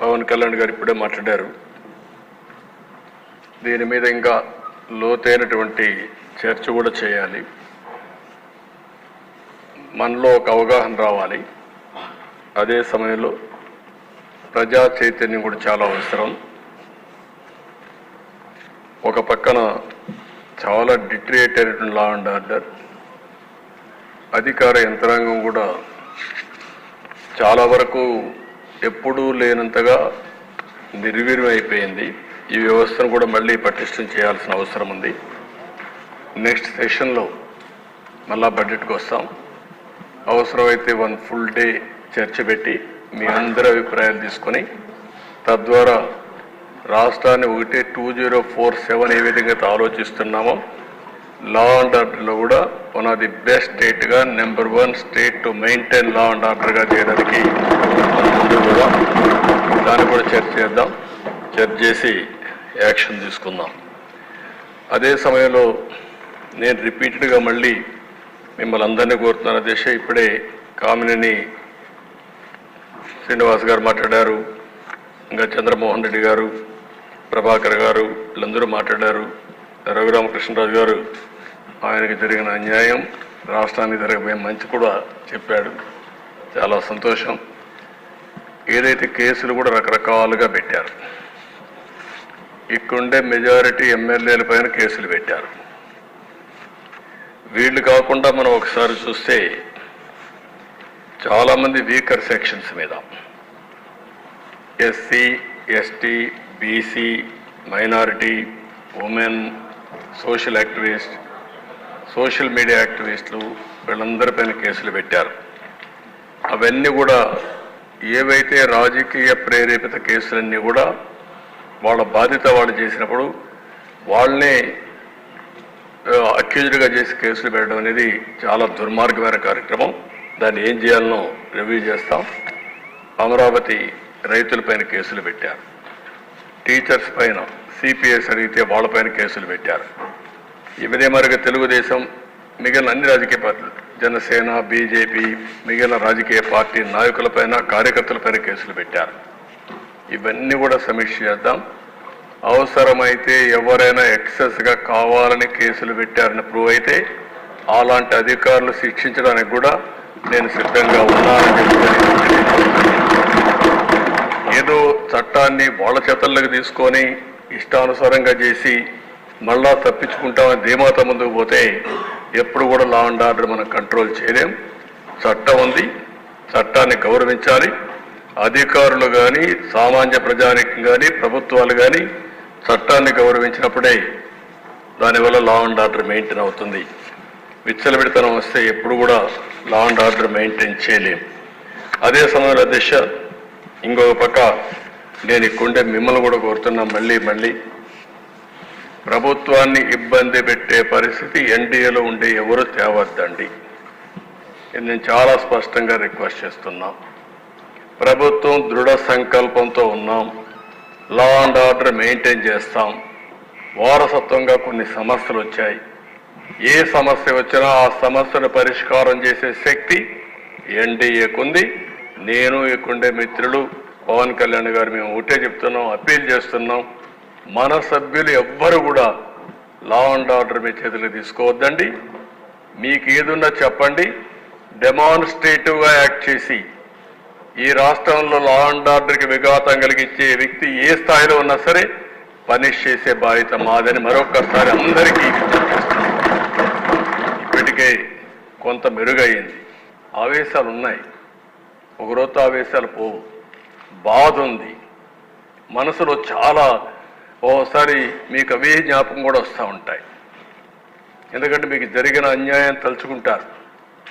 పవన్ కళ్యాణ్ గారు ఇప్పుడే మాట్లాడారు. దీని మీద ఇంకా లోతైనటువంటి చర్చ కూడా చేయాలి. మనలో ఒక అవగాహన రావాలి. అదే సమయంలో ప్రజా చైతన్యం కూడా చాలా అవసరం. ఒక పక్కన చాలా డిట్రియేట్ అయినటువంటి లా అండ్ ఆర్డర్ అధికార యంత్రాంగం కూడా చాలా వరకు ఎప్పుడూ లేనంతగా నిర్వీర్యం అయిపోయింది ఈ వ్యవస్థను కూడా మళ్ళీ పటిష్టం చేయాల్సిన అవసరం ఉంది. నెక్స్ట్ సెషన్లో మళ్ళా బడ్జెట్కి వస్తాం. అవసరమైతే వన్ ఫుల్ డే చర్చ పెట్టి మీ అందరి అభిప్రాయాలు తీసుకొని తద్వారా రాష్ట్రాన్ని ఒకటే టూ జీరో ఫోర్ సెవెన్ ఏ విధంగా అయితే ఆలోచిస్తున్నామో లా అండ్ ఆర్డర్లో కూడా one of the best స్టేట్గా number one state to maintain law and ఆర్డర్గా చేయడానికి ముందు కూడా దాన్ని కూడా చర్చ చేద్దాం. చర్చ చేసి యాక్షన్ తీసుకుందాం. అదే సమయంలో నేను రిపీటెడ్గా మళ్ళీ మిమ్మల్ని అందరినీ కోరుతున్నాను దేశ ఇప్పుడే కామినేని శ్రీనివాస్ గారు మాట్లాడారు ఇంకా చంద్రమోహన్ రెడ్డి గారు ప్రభాకర్ గారు వీళ్ళందరూ మాట్లాడారు రఘురామకృష్ణరాజు గారు ఆయనకి జరిగిన అన్యాయం రాష్ట్రానికి జరగబోయే మంచి కూడా చెప్పాడు. చాలా సంతోషం. ఏదైతే కేసులు కూడా రకరకాలుగా పెట్టారు. ఇక్కడుండే మెజారిటీ ఎమ్మెల్యేల పైన కేసులు పెట్టారు. వీళ్ళు కాకుండా మనం ఒకసారి చూస్తే చాలామంది వీకర్ సెక్షన్స్ మీద. SC ST BC minority women social activist social media యాక్టివిస్టులు వీళ్ళందరిపైన కేసులు పెట్టారు. అవన్నీ కూడా ఏవైతే రాజకీయ ప్రేరేపిత కేసులన్నీ కూడా వాళ్ళ బాధ్యత వాళ్ళు చేసినప్పుడు వాళ్ళనే అక్యూజ్డ్గా చేసి కేసులు పెట్టడం అనేది చాలా దుర్మార్గమైన కార్యక్రమం. దాన్ని ఏం చేయాలనో రివ్యూ చేస్తాం. అమరావతి రైతులపైన కేసులు పెట్టారు. టీచర్స్ పైన సిపిఎస్ అడిగితే వాళ్ళపైన కేసులు పెట్టారు. ఇవరే మరొక తెలుగుదేశం మిగిలిన అన్ని రాజకీయ పార్టీలు జనసేన బీజేపీ మిగిలిన రాజకీయ పార్టీ నాయకులపైన కార్యకర్తలపైన కేసులు పెట్టారు. ఇవన్నీ కూడా సమీక్ష చేద్దాం. అవసరమైతే ఎవరైనా ఎక్సెస్గా కావాలని కేసులు పెట్టారని ప్రూవ్ అయితే అలాంటి అధికారులు శిక్షించడానికి కూడా నేను సిద్ధంగా ఉన్నానని చెప్పి ఏదో చట్టాన్ని వాళ్ళ చేతల్లోకి తీసుకొని ఇష్టానుసారంగా చేసి మళ్ళా తప్పించుకుంటామని ధీమాత ముందుకు పోతే ఎప్పుడు కూడా లా అండ్ ఆర్డర్ మనం కంట్రోల్ చేయలేం. చట్టం ఉంది చట్టాన్ని గౌరవించాలి. అధికారులు కానీ సామాన్య ప్రజానికం కానీ ప్రభుత్వాలు కానీ చట్టాన్ని గౌరవించినప్పుడే దానివల్ల లా అండ్ ఆర్డర్ మెయింటైన్ అవుతుంది. విచ్చలవిడితనం వస్తే ఎప్పుడు కూడా లా అండ్ ఆర్డర్ మెయింటైన్ చేయలేం. అదే సమయంలో దిశ ఇంకొక పక్క నేను కొండే మిమ్మల్ని కూడా కోరుతున్నాను మళ్ళీ మళ్ళీ ప్రభుత్వాన్ని ఇబ్బంది పెట్టే పరిస్థితి ఎన్డీఏలో ఉండే ఎవరు తేవద్దండి? నేను చాలా స్పష్టంగా రిక్వెస్ట్ చేస్తున్నాం. ప్రభుత్వం దృఢ సంకల్పంతో ఉన్నాం. లా అండ్ ఆర్డర్ మెయింటైన్ చేస్తాం. వారసత్వంగా కొన్ని సమస్యలు వచ్చాయి. ఏ సమస్య వచ్చినా ఆ సమస్యను పరిష్కారం చేసే శక్తి ఎన్డీఏకుంది నేను ఇక్కడే మిత్రులు పవన్ కళ్యాణ్ గారు మేము ఒకటే చెప్తున్నాం అప్పీల్ చేస్తున్నాం. మన సభ్యులు ఎవ్వరు కూడా లా అండ్ ఆర్డర్ మీ చేతులు తీసుకోవద్దండి. మీకు ఏదున్నా చెప్పండి. డెమాన్స్ట్రేటివ్గా యాక్ట్ చేసి ఈ రాష్ట్రంలో లా అండ్ ఆర్డర్కి విఘాతం కలిగించే వ్యక్తి ఏ స్థాయిలో ఉన్నా సరే పనిష్ చేసే బాధ్యత మాదని మరొక్కసారి అందరికీ ఇప్పటికే కొంత మెరుగయ్యింది. ఆవేశాలు ఉన్నాయి. ఒకరోజు ఆవేశాలు పోవు. బాధ ఉంది. మనసులో చాలా ఓసారి మీకు అవే జ్ఞాపకం కూడా వస్తూ ఉంటాయి. ఎందుకంటే మీకు జరిగిన అన్యాయం తలుచుకుంటారు.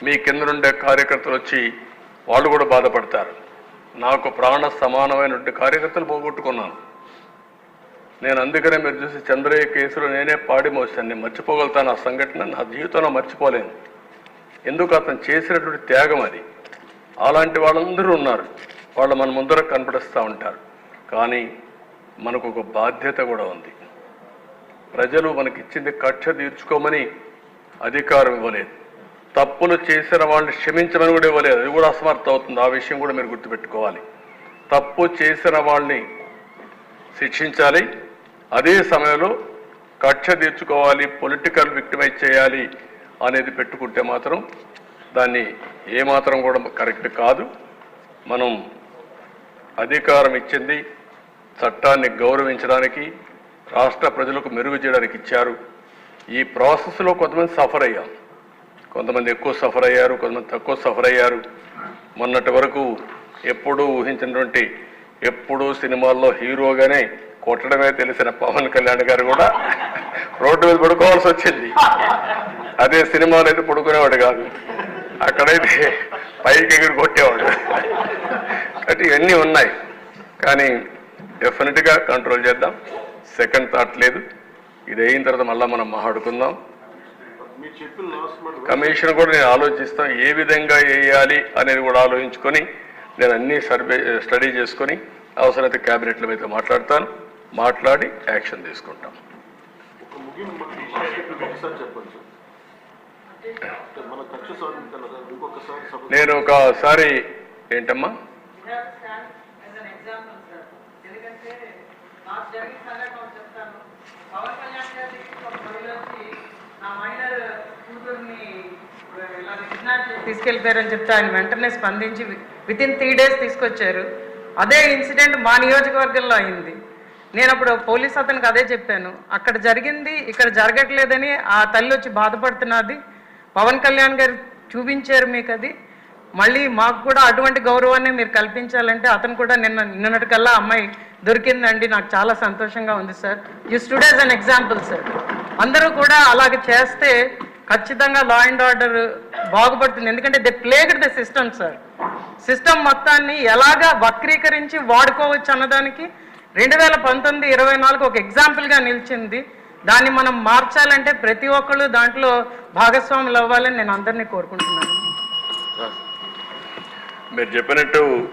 మీ కింద నుండే కార్యకర్తలు వచ్చి వాళ్ళు కూడా బాధపడతారు. నాకు ప్రాణ సమానమైనటువంటి కార్యకర్తలు పోగొట్టుకున్నాను. నేను అందుకనే మీరు చూసి చంద్రయ్య కేసులో నేనే పాడి మోసాను నేను మర్చిపోగలుగుతాను. ఆ సంఘటన నా జీవితంలో మర్చిపోలేను. ఎందుకు అతను చేసినటువంటి త్యాగం అది? అలాంటి వాళ్ళందరూ ఉన్నారు. వాళ్ళు మన ముందర కనపడిస్తూ ఉంటారు. కానీ మనకు ఒక బాధ్యత కూడా ఉంది. ప్రజలు మనకిచ్చింది కక్ష తీర్చుకోమని అధికారం ఇవ్వలేదు. తప్పులు చేసిన వాళ్ళని క్షమించమని కూడా ఇవ్వలేదు. అది కూడా అసమర్థం అవుతుంది. ఆ విషయం కూడా మీరు గుర్తుపెట్టుకోవాలి. తప్పు చేసిన వాళ్ళని శిక్షించాలి. అదే సమయంలో కక్ష తీర్చుకోవాలి పొలిటికల్ విక్టిమైజ్ చేయాలి అనేది పెట్టుకుంటే మాత్రం దాన్ని ఏమాత్రం కూడా కరెక్ట్ కాదు. మనం అధికారం ఇచ్చింది చట్టాన్ని గౌరవించడానికి రాష్ట్ర ప్రజలకు మెరుగు చేయడానికి ఇచ్చారు. ఈ ప్రాసెస్లో కొంతమంది సఫర్ అయ్యాం కొంతమంది ఎక్కువ సఫర్ అయ్యారు కొంతమంది తక్కువ సఫర్ అయ్యారు. మొన్నటి వరకు ఎప్పుడూ ఊహించినటువంటి ఎప్పుడూ సినిమాల్లో హీరోగానే కొట్టడమే తెలిసిన పవన్ కళ్యాణ్ గారు కూడా రోడ్డు మీద పడుకోవాల్సి వచ్చింది. అదే సినిమాలో అయితే పడుకునేవాడు కాదు. అక్కడైతే పైకి ఎగిరి కొట్టేవాడు. అంటే ఇవన్నీ ఉన్నాయి. కానీ డెఫినెట్గా కంట్రోల్ చేద్దాం. సెకండ్ థాట్ లేదు. ఇది అయిన తర్వాత మళ్ళీ మనం మాట్లాడుకుందాం. కమిషన్ కూడా నేను ఆలోచిస్తాను. ఏ విధంగా వేయాలి అనేది కూడా ఆలోచించుకొని నేను అన్ని సర్వే స్టడీ చేసుకొని అవసరమైతే క్యాబినెట్లో అయితే మాట్లాడతాను. మాట్లాడి యాక్షన్ తీసుకుంటాం. నేను ఒకసారి ఏంటమ్మా? ఎందుకంటే నాకు జరిగిన చెప్తాను. పవన్ కళ్యాణ్ గారి ఒక మహిళ వచ్చి నా కూతుర్ని ఇలా కిడ్నాప్ చేసి తీసుకెళ్ళిపోయారని చెప్తే ఆయన వెంటనే స్పందించి విత్ ఇన్ త్రీ డేస్ తీసుకొచ్చారు. అదే ఇన్సిడెంట్ మా నియోజకవర్గంలో అయింది. నేను అప్పుడు పోలీస్ అతనికి అదే చెప్పాను. అక్కడ జరిగింది ఇక్కడ జరగట్లేదని ఆ తల్లి వచ్చి బాధపడుతున్నది. పవన్ కళ్యాణ్ గారు చూపించారు మీకు అది మళ్ళీ మాకు కూడా అటువంటి గౌరవాన్ని మీరు కల్పించాలంటే అతను కూడా నిన్న నిన్నటికల్లా అమ్మాయి దొరికిందండి. నాకు చాలా సంతోషంగా ఉంది sir you stood as an example sir అందరూ కూడా అలాగ చేస్తే ఖచ్చితంగా లా అండ్ ఆర్డర్ బాగుపడుతుంది. ఎందుకంటే they plagued the system sir system మొత్తాన్ని ఎలాగా వక్రీకరించి వాడుకోవచ్చు అన్నదానికి రెండు వేల పంతొమ్మిది ఇరవై నాలుగు ఒక ఎగ్జాంపుల్గా నిలిచింది. దాన్ని మనం మార్చాలంటే ప్రతి ఒక్కళ్ళు దాంట్లో భాగస్వాములు అవ్వాలని నేను అందరినీ కోరుకుంటున్నాను. మీరు చెప్పినట్టు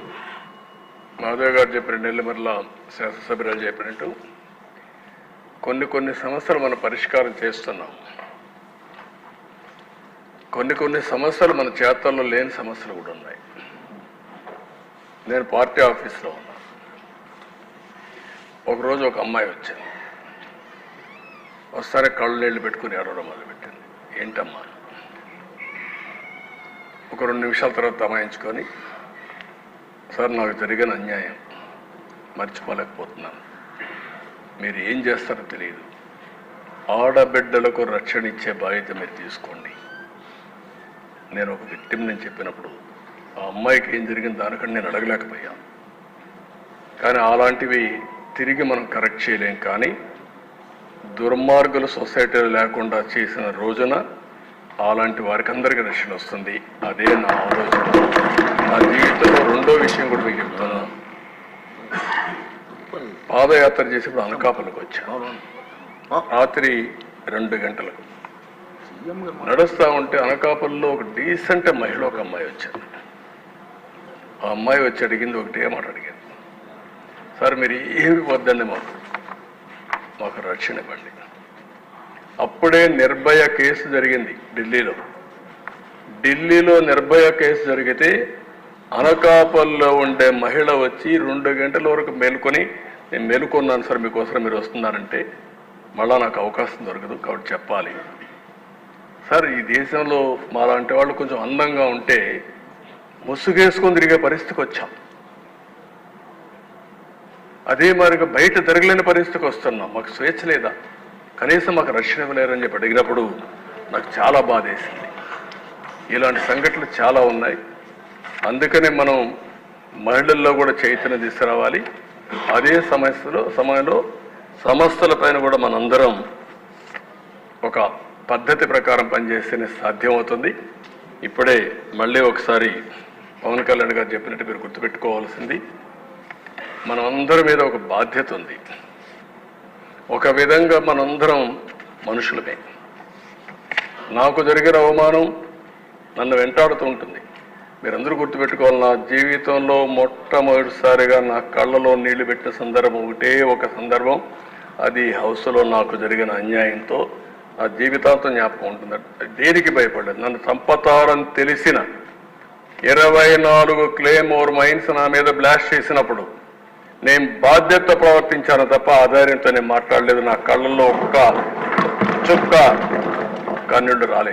మాధవ్ గారు చెప్పిన నెల్లిమర్ల శాసనసభ్యురాలు చెప్పినట్టు కొన్ని కొన్ని సమస్యలు మనం పరిష్కారం చేస్తున్నాం. కొన్ని కొన్ని సమస్యలు మన చేతల్లో లేని సమస్యలు కూడా ఉన్నాయి. నేను పార్టీ ఆఫీస్లో ఉన్నా. ఒకరోజు ఒక అమ్మాయి వచ్చింది. ఒకసారి కళ్ళు నీళ్ళు పెట్టుకుని ఏడవడం మొదలుపెట్టింది. ఏంటమ్మా? ఒక రెండు నిమిషాల తర్వాత అమాయించుకొని సార్ నాకు జరిగిన అన్యాయం మర్చిపోలేకపోతున్నాను. మీరు ఏం చేస్తారో తెలియదు ఆడబిడ్డలకు రక్షణ ఇచ్చే బాధ్యత మీరు తీసుకోండి. నేను ఒక విక్టిమ్ నేను చెప్పినప్పుడు ఆ అమ్మాయికి ఏం జరిగింది దానికంటే నేను అడగలేకపోయాను. కానీ అలాంటివి తిరిగి మనం కరెక్ట్ చేయలేం. కానీ దుర్మార్గులు సొసైటీలో లేకుండా చేసిన రోజున అలాంటి వారికి అందరికీ రక్షణ వస్తుంది. అదే నా ఆలోచన. నా జీవితంలో రెండో విషయం కూడా మీకు చెప్తున్నాను పాదయాత్ర చేసేప్పుడు అనకాపల్లికి వచ్చాను. రాత్రి రెండు గంటలకు. నడుస్తూ ఉంటే అనకాపల్లిలో ఒక డీసెంట్ మహిళ ఒక అమ్మాయి వచ్చింది ఆ అమ్మాయి వచ్చి అడిగింది ఒకటే మాట అడిగింది సార్ మీరు ఏమి వద్దండి మాకు? మాకు రక్షణ ఇవ్వండి. అప్పుడే నిర్భయ కేసు జరిగింది ఢిల్లీలో. ఢిల్లీలో నిర్భయ కేసు జరిగితే అనకాపల్లో ఉండే మహిళ వచ్చి రెండు గంటల వరకు మేలుకొని నేను మేలుకొన్నాను సార్ మీకోసం మీరు వస్తున్నారంటే మళ్ళా నాకు అవకాశం దొరకదు కాబట్టి చెప్పాలి. సార్ ఈ దేశంలో మాలాంటి వాళ్ళు కొంచెం అందంగా ఉంటే ముసుగేసుకొని తిరిగే పరిస్థితికి వచ్చాం. అదే మరిగా బయట జరగలేని పరిస్థితికి వస్తున్నాం. మాకు స్వేచ్ఛ లేదా? కనీసం మాకు రక్షణ ఇవ్వలేరని చెప్పి అడిగినప్పుడు నాకు చాలా బాధ వేసింది ఇలాంటి సంఘటనలు చాలా ఉన్నాయి. అందుకనే మనం మహిళల్లో కూడా చైతన్యం తీసుకురావాలి. అదే సమస్యలో సమయంలో సమస్యలపైన కూడా మనందరం ఒక పద్ధతి ప్రకారం పనిచేస్తేనే సాధ్యమవుతుంది. ఇప్పుడే మళ్ళీ ఒకసారి పవన్ కళ్యాణ్ గారు చెప్పినట్టు మీరు గుర్తుపెట్టుకోవాల్సింది మనమందరి మీద ఒక బాధ్యత ఉంది. ఒక విధంగా మనందరం మనుషులమే. నాకు జరిగిన అవమానం నన్ను వెంటాడుతూ ఉంటుంది. మీరందరూ గుర్తుపెట్టుకోవాలి నా జీవితంలో మొట్టమొదటిసారిగా నా కళ్ళలో నీళ్ళు పెట్టిన సందర్భం ఒకటే ఒక సందర్భం. అది హౌస్లో నాకు జరిగిన అన్యాయంతో నా జీవితాంతం జ్ఞాపకం ఉంటుంది. దేనికి భయపడలేదు? నన్ను చంపతారని తెలిసిన ఇరవై నాలుగు క్లేమోర్ మైన్స్ నా మీద బ్లాస్ట్ చేసినప్పుడు నేను బాధ్యత ప్రవర్తించాను తప్ప ఆధార్యంతో నేను మాట్లాడలేదు. నా కళ్ళల్లో ఒక్క చుక్క కన్నుడు రాలేదు.